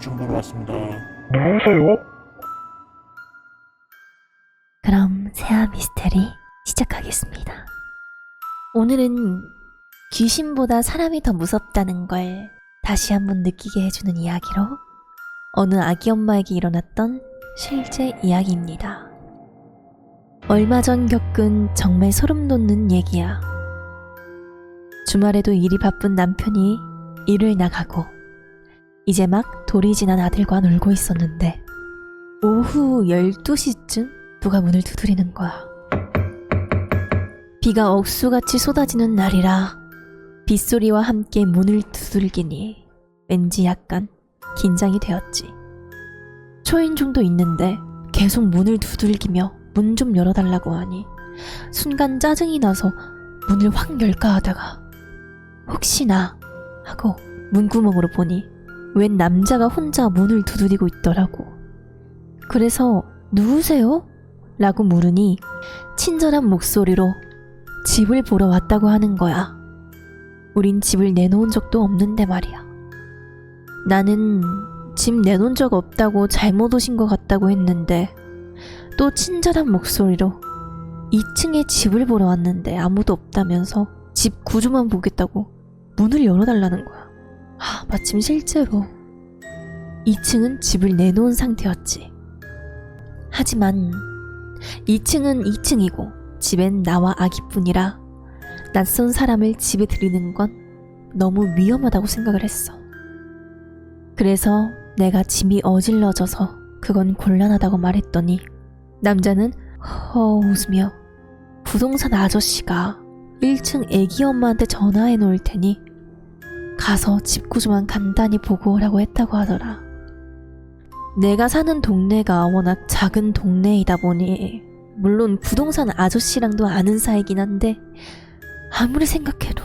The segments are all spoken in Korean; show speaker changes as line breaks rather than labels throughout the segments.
지금 바로 왔습니다.
누구세요?
그럼 새아 미스테리 시작하겠습니다. 오늘은 귀신보다 사람이 더 무섭다는 걸 다시 한번 느끼게 해주는 이야기로 어느 아기 엄마에게 일어났던 실제 이야기입니다. 얼마 전 겪은 정말 소름 돋는 얘기야. 주말에도 일이 바쁜 남편이 일을 나가고 이제 막 돌이 지난 아들과 놀고 있었는데 오후 12시쯤 누가 문을 두드리는 거야. 비가 억수같이 쏟아지는 날이라 빗소리와 함께 문을 두들기니 왠지 약간 긴장이 되었지. 초인 정도 있는데 계속 문을 두들기며 문 좀 열어달라고 하니 순간 짜증이 나서 문을 확 열까 하다가 혹시나 하고 문구멍으로 보니 웬 남자가 혼자 문을 두드리고 있더라고. 그래서 누구세요? 라고 물으니 친절한 목소리로 집을 보러 왔다고 하는 거야. 우린 집을 내놓은 적도 없는데 말이야. 나는 집 내놓은 적 없다고 잘못 오신 것 같다고 했는데 또 친절한 목소리로 2층에 집을 보러 왔는데 아무도 없다면서 집 구조만 보겠다고 문을 열어달라는 거야. 아, 마침 실제로 2층은 집을 내놓은 상태였지. 하지만 2층은 2층이고 집엔 나와 아기뿐이라 낯선 사람을 집에 들이는 건 너무 위험하다고 생각을 했어. 그래서 내가 집이 어질러져서 그건 곤란하다고 말했더니 남자는 허 웃으며 부동산 아저씨가 1층 애기 엄마한테 전화해 놓을 테니 가서 집 구조만 간단히 보고 오라고 했다고 하더라. 내가 사는 동네가 워낙 작은 동네이다 보니 물론 부동산 아저씨랑도 아는 사이긴 한데 아무리 생각해도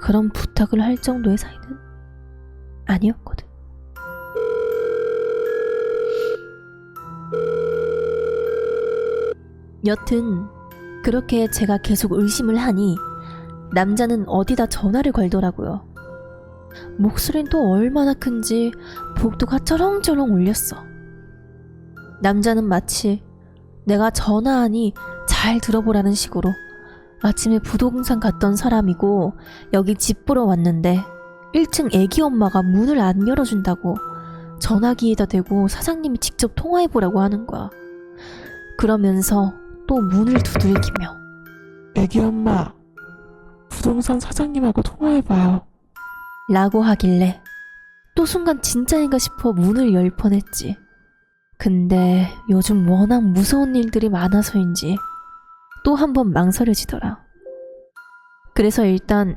그런 부탁을 할 정도의 사이는 아니었거든. 여튼 그렇게 제가 계속 의심을 하니 남자는 어디다 전화를 걸더라고요. 목소리는 또 얼마나 큰지 복도가 쩌렁쩌렁 울렸어. 남자는 마치 내가 전화하니 잘 들어보라는 식으로 아침에 부동산 갔던 사람이고 여기 집 보러 왔는데 1층 애기 엄마가 문을 안 열어준다고 전화기에다 대고 사장님이 직접 통화해보라고 하는 거야. 그러면서 또 문을 두들기며
애기 엄마, 부동산 사장님하고 통화해봐요.
라고 하길래 또 순간 진짜인가 싶어 문을 열 뻔했지. 근데 요즘 워낙 무서운 일들이 많아서인지 또 한 번 망설여지더라. 그래서 일단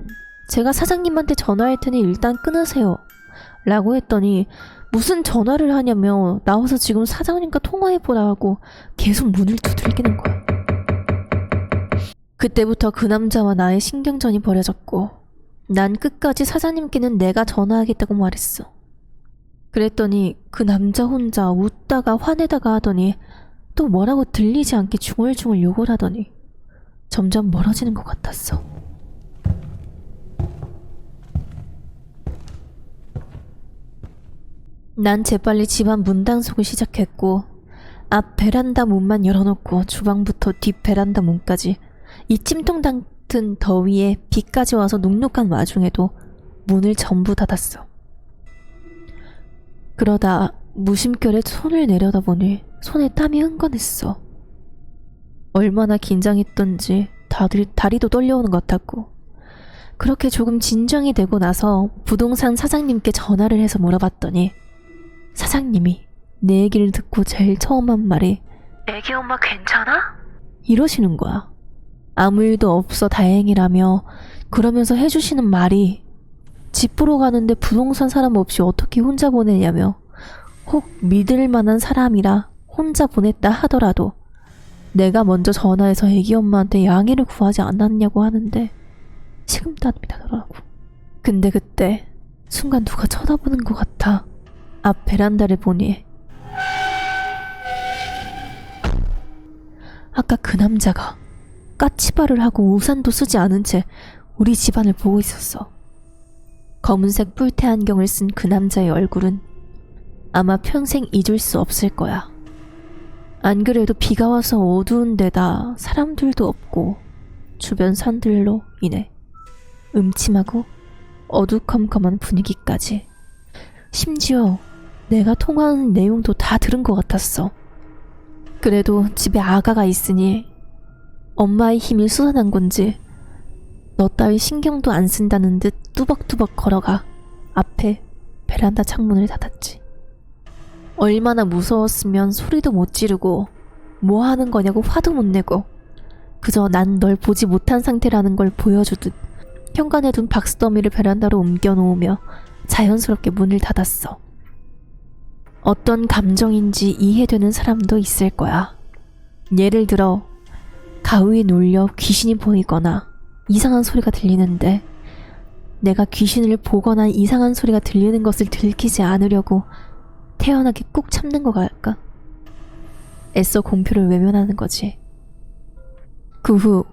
제가 사장님한테 전화할 테니 일단 끊으세요. 라고 했더니 무슨 전화를 하냐며 나와서 지금 사장님과 통화해보라고 계속 문을 두들기는 거야. 그때부터 그 남자와 나의 신경전이 벌어졌고 난 끝까지 사장님께는 내가 전화하겠다고 말했어. 그랬더니 그 남자 혼자 웃다가 화내다가 하더니 또 뭐라고 들리지 않게 중얼중얼 욕을 하더니 점점 멀어지는 것 같았어. 난 재빨리 집안 문단속을 시작했고 앞 베란다 문만 열어놓고 주방부터 뒷 베란다 문까지 이 찜통 같은 더위에 비까지 와서 눅눅한 와중에도 문을 전부 닫았어. 그러다 무심결에 손을 내려다 보니 손에 땀이 흥건했어. 얼마나 긴장했던지 다들 다리도 떨려오는 것 같았고 그렇게 조금 진정이 되고 나서 부동산 사장님께 전화를 해서 물어봤더니 사장님이 내 얘기를 듣고 제일 처음 한 말이 애기 엄마 괜찮아? 이러시는 거야. 아무 일도 없어 다행이라며 그러면서 해주시는 말이 집 보러 가는데 부동산 사람 없이 어떻게 혼자 보내냐며 혹 믿을 만한 사람이라 혼자 보냈다 하더라도 내가 먼저 전화해서 애기 엄마한테 양해를 구하지 않았냐고 하는데 식은땀이 나더라고. 근데 그때 순간 누가 쳐다보는 것 같아 앞 베란다를 보니 아까 그 남자가 까치발을 하고 우산도 쓰지 않은 채 우리 집안을 보고 있었어. 검은색 뿔테 안경을 쓴 그 남자의 얼굴은 아마 평생 잊을 수 없을 거야. 안 그래도 비가 와서 어두운 데다 사람들도 없고 주변 산들로 인해 음침하고 어두컴컴한 분위기까지 심지어 내가 통화하는 내용도 다 들은 것 같았어. 그래도 집에 아가가 있으니 엄마의 힘이 쏟아난 건지 너 따위 신경도 안 쓴다는 듯 뚜벅뚜벅 걸어가 앞에 베란다 창문을 닫았지. 얼마나 무서웠으면 소리도 못 지르고 뭐 하는 거냐고 화도 못 내고 그저 난 널 보지 못한 상태라는 걸 보여주듯 현관에 둔 박스더미를 베란다로 옮겨 놓으며 자연스럽게 문을 닫았어. 어떤 감정인지 이해되는 사람도 있을 거야. 예를 들어 가위에 눌려 귀신이 보이거나 이상한 소리가 들리는데 내가 귀신을 보거나 이상한 소리가 들리는 것을 들키지 않으려고 태연하게 꾹 참는 거 갈까? 애써 공표를 외면하는 거지. 그 후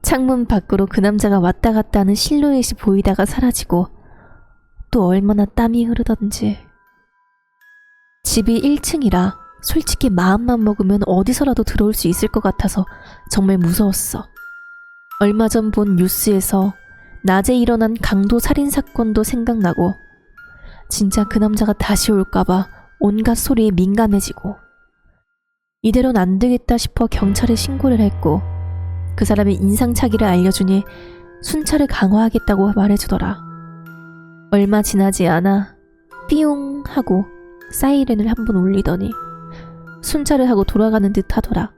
창문 밖으로 그 남자가 왔다 갔다 하는 실루엣이 보이다가 사라지고 또 얼마나 땀이 흐르던지. 집이 1층이라 솔직히 마음만 먹으면 어디서라도 들어올 수 있을 것 같아서 정말 무서웠어. 얼마 전 본 뉴스에서 낮에 일어난 강도 살인 사건도 생각나고 진짜 그 남자가 다시 올까봐 온갖 소리에 민감해지고 이대로는 안 되겠다 싶어 경찰에 신고를 했고 그 사람의 인상착의를 알려주니 순찰을 강화하겠다고 말해주더라. 얼마 지나지 않아 삐용 하고 사이렌을 한 번 울리더니 순찰을 하고 돌아가는 듯 하더라.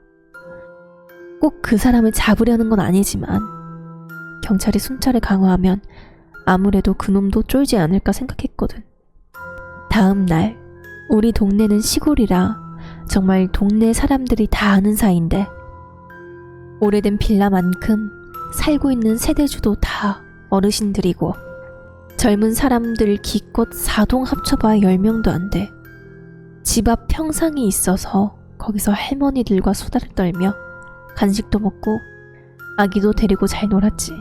꼭 그 사람을 잡으려는 건 아니지만 경찰이 순찰을 강화하면 아무래도 그놈도 쫄지 않을까 생각했거든. 다음 날 우리 동네는 시골이라 정말 동네 사람들이 다 아는 사이인데 오래된 빌라만큼 살고 있는 세대주도 다 어르신들이고 젊은 사람들 기껏 사동 합쳐봐야 10명도 안 돼. 집 앞 평상이 있어서 거기서 할머니들과 수다를 떨며 간식도 먹고 아기도 데리고 잘 놀았지.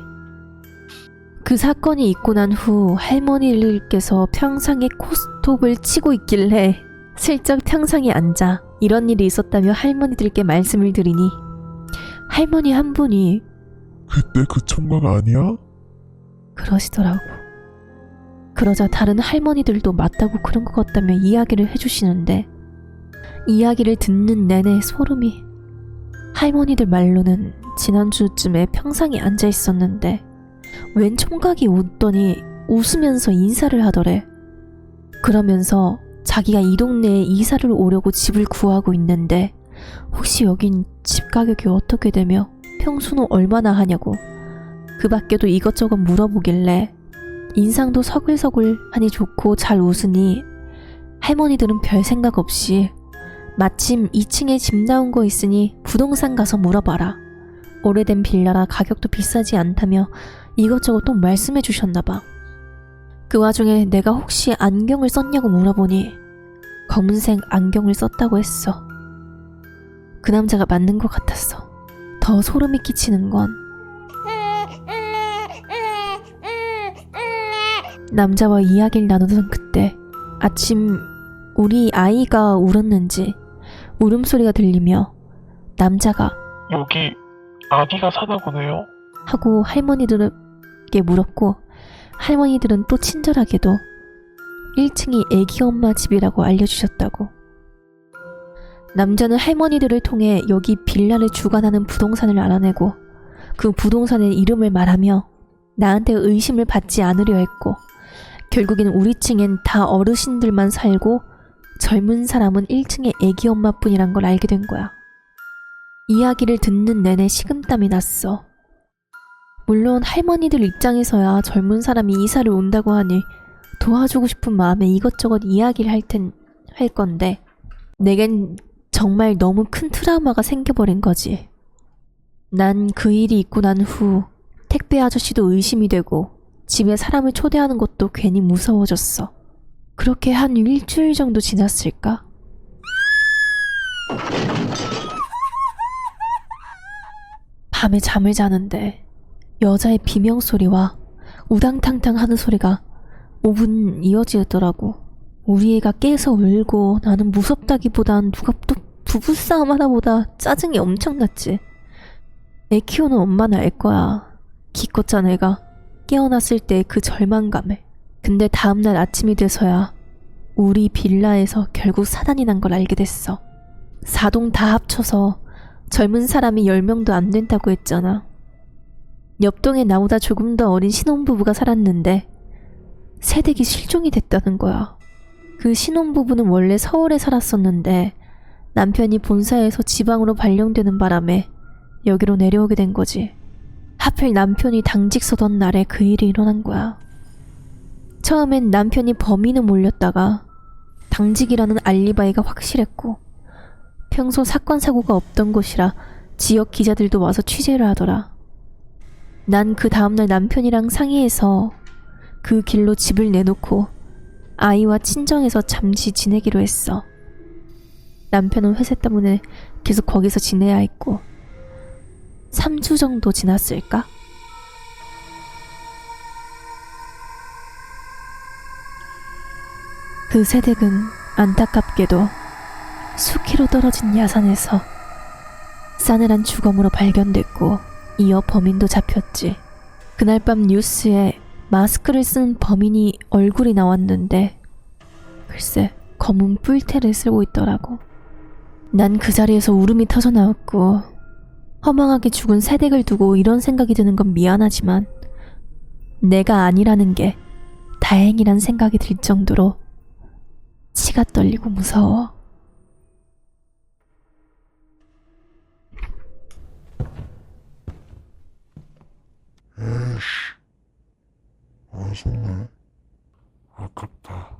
그 사건이 있고 난 후 할머니들께서 평상에 코스톱을 치고 있길래 슬쩍 평상에 앉아 이런 일이 있었다며 할머니들께 말씀을 드리니 할머니 한 분이
그때 그 청각 아니야?
그러시더라고. 그러자 다른 할머니들도 맞다고 그런 것 같다며 이야기를 해주시는데 이야기를 듣는 내내 소름이 할머니들 말로는 지난주쯤에 평상에 앉아 있었는데 웬 총각이 웃더니 웃으면서 인사를 하더래. 그러면서 자기가 이 동네에 이사를 오려고 집을 구하고 있는데 혹시 여긴 집 가격이 어떻게 되며 평수는 얼마나 하냐고 그 밖에도 이것저것 물어보길래 인상도 서글서글하니 좋고 잘 웃으니 할머니들은 별 생각 없이 마침 2층에 집 나온 거 있으니 부동산 가서 물어봐라. 오래된 빌라라 가격도 비싸지 않다며 이것저것 또 말씀해 주셨나 봐. 그 와중에 내가 혹시 안경을 썼냐고 물어보니 검은색 안경을 썼다고 했어. 그 남자가 맞는 것 같았어. 더 소름이 끼치는 건 남자와 이야기를 나누던 그때 아침 우리 아이가 울었는지 울음소리가 들리며 남자가
여기 아기가 사나 보네요.
하고 할머니들에게 물었고 할머니들은 또 친절하게도 1층이 애기 엄마 집이라고 알려주셨다고. 남자는 할머니들을 통해 여기 빌라를 주관하는 부동산을 알아내고 그 부동산의 이름을 말하며 나한테 의심을 받지 않으려 했고 결국엔 우리 층엔 다 어르신들만 살고 젊은 사람은 1층의 애기 엄마뿐이란 걸 알게 된 거야. 이야기를 듣는 내내 식은땀이 났어. 물론 할머니들 입장에서야 젊은 사람이 이사를 온다고 하니 도와주고 싶은 마음에 이것저것 이야기를 할 텐, 할 건데, 내겐 정말 너무 큰 트라우마가 생겨버린 거지. 난 그 일이 있고 난 후 택배 아저씨도 의심이 되고 집에 사람을 초대하는 것도 괜히 무서워졌어. 그렇게 한 일주일 정도 지났을까? 밤에 잠을 자는데 여자의 비명 소리와 우당탕탕 하는 소리가 5분 이어지더라고. 우리 애가 깨서 울고 나는 무섭다기보단 누가 또 부부싸움 하나보다 짜증이 엄청났지. 애 키우는 엄마는 알 거야. 기껏 잔 애가 깨어났을 때그 절망감을. 근데 다음날 아침이 돼서야 우리 빌라에서 결국 사단이 난 걸 알게 됐어. 사동 다 합쳐서 젊은 사람이 10명도 안 된다고 했잖아. 옆동에 나보다 조금 더 어린 신혼부부가 살았는데 새댁이 실종이 됐다는 거야. 그 신혼부부는 원래 서울에 살았었는데 남편이 본사에서 지방으로 발령되는 바람에 여기로 내려오게 된 거지. 하필 남편이 당직 서던 날에 그 일이 일어난 거야. 처음엔 남편이 범인은 몰렸다가 당직이라는 알리바이가 확실했고 평소 사건 사고가 없던 곳이라 지역 기자들도 와서 취재를 하더라. 난 그 다음날 남편이랑 상의해서 그 길로 집을 내놓고 아이와 친정에서 잠시 지내기로 했어. 남편은 회사 때문에 계속 거기서 지내야 했고 3주 정도 지났을까? 그 새댁은 안타깝게도 수키로 떨어진 야산에서 싸늘한 주검으로 발견됐고 이어 범인도 잡혔지. 그날 밤 뉴스에 마스크를 쓴 범인이 얼굴이 나왔는데 글쎄 검은 뿔테를 쓰고 있더라고. 난 그 자리에서 울음이 터져 나왔고 허망하게 죽은 새댁을 두고 이런 생각이 드는 건 미안하지만 내가 아니라는 게 다행이란 생각이 들 정도로 치가 떨리고 무서워.
에이씨. 안 속네. 아깝다.